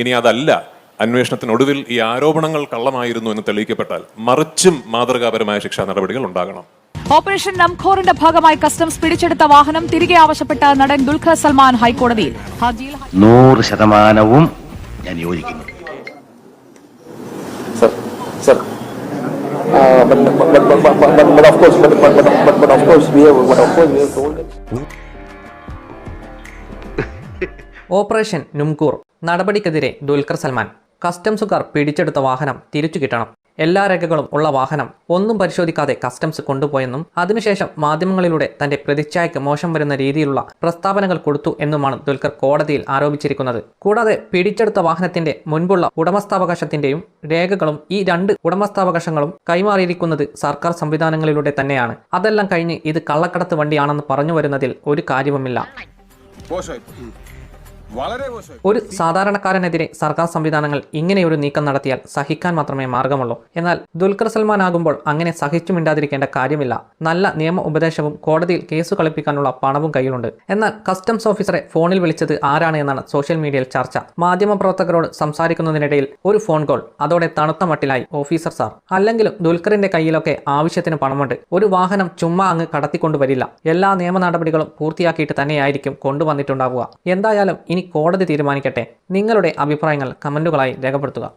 ഇനി അതല്ല. അന്വേഷണത്തിനൊടുവിൽ ഈ ആരോപണങ്ങൾ കള്ളമായിരുന്നു എന്ന് തെളിയിക്കപ്പെട്ടാൽ മറിച്ചും മാതൃകാപരമായ ശിക്ഷാ നടപടികൾ ഉണ്ടാകണം. ഓപ്പറേഷൻ നംഖോറിന്റെ ഭാഗമായി കസ്റ്റംസ് പിടിച്ചെടുത്ത വാഹനം തിരികെ ആവശ്യപ്പെട്ട നടൻ ദുൽഖർ സൽമാൻ ഹൈക്കോടതിയിൽ ഹർജിയിൽ നൂറ് ശതമാനവും ഞാൻ യോജിക്കുന്നു. ഓപ്പറേഷൻ നുംകൂർ നടപടിക്കെതിരെ ദുൽഖർ സൽമാൻ. കസ്റ്റംസുകാർ പിടിച്ചെടുത്ത വാഹനം തിരിച്ചു കിട്ടണം. എല്ലാ രേഖകളും ഉള്ള വാഹനം ഒന്നും പരിശോധിക്കാതെ കസ്റ്റംസ് കൊണ്ടുപോയെന്നും അതിനുശേഷം മാധ്യമങ്ങളിലൂടെ തന്റെ പ്രതിച്ഛായക്ക് മോശം വരുന്ന രീതിയിലുള്ള പ്രസ്താവനകൾ കൊടുത്തു എന്നുമാണ് ദുൽഖർ കോടതിയിൽ ആരോപിച്ചിരിക്കുന്നത്. കൂടാതെ പിടിച്ചെടുത്ത വാഹനത്തിന്റെ മുൻപുള്ള ഉടമസ്ഥാവകാശത്തിന്റെയും രേഖകളും ഈ രണ്ട് ഉടമസ്ഥാവകാശങ്ങളും കൈമാറിയിരിക്കുന്നത് സർക്കാർ സംവിധാനങ്ങളിലൂടെ തന്നെയാണ്. അതെല്ലാം കഴിഞ്ഞ് ഇത് കള്ളക്കടത്ത് വണ്ടിയാണെന്ന് പറഞ്ഞു വരുന്നതിൽ ഒരു കാര്യവുമില്ല. ഒരു സാധാരണക്കാരനെതിരെ സർക്കാർ സംവിധാനങ്ങൾ ഇങ്ങനെയൊരു നീക്കം നടത്തിയാൽ സഹിക്കാൻ മാത്രമേ മാർഗമുള്ളൂ. എന്നാൽ ദുൽഖർ സൽമാൻ ആകുമ്പോൾ അങ്ങനെ സഹിച്ചു മിണ്ടാതിരിക്കേണ്ട കാര്യമില്ല. നല്ല നിയമ ഉപദേശവും കോടതിയിൽ കേസ് കളിപ്പിക്കാനുള്ള പണവും കയ്യിലുണ്ട്. എന്നാൽ കസ്റ്റംസ് ഓഫീസറെ ഫോണിൽ വിളിച്ചത് ആരാണ് എന്നാണ് സോഷ്യൽ മീഡിയയിൽ ചർച്ച. മാധ്യമപ്രവർത്തകരോട് സംസാരിക്കുന്നതിനിടയിൽ ഒരു ഫോൺ കോൾ അതോടെ തണുത്ത മട്ടിലായി ഓഫീസർ സാർ. അല്ലെങ്കിലും ദുൽഖറിന്റെ കയ്യിലൊക്കെ ആവശ്യത്തിന് പണമുണ്ട്. ഒരു വാഹനം ചുമ്മാ അങ്ങ് കടത്തിക്കൊണ്ടുവരില്ല. എല്ലാ നിയമ നടപടികളും പൂർത്തിയാക്കിയിട്ട് തന്നെയായിരിക്കും കൊണ്ടുവന്നിട്ടുണ്ടാവുക. എന്തായാലും ഇനി കോടതി തീരുമാനിക്കട്ടെ. നിങ്ങളുടെ അഭിപ്രായങ്ങൾ കമന്റുകളായി രേഖപ്പെടുത്തുക.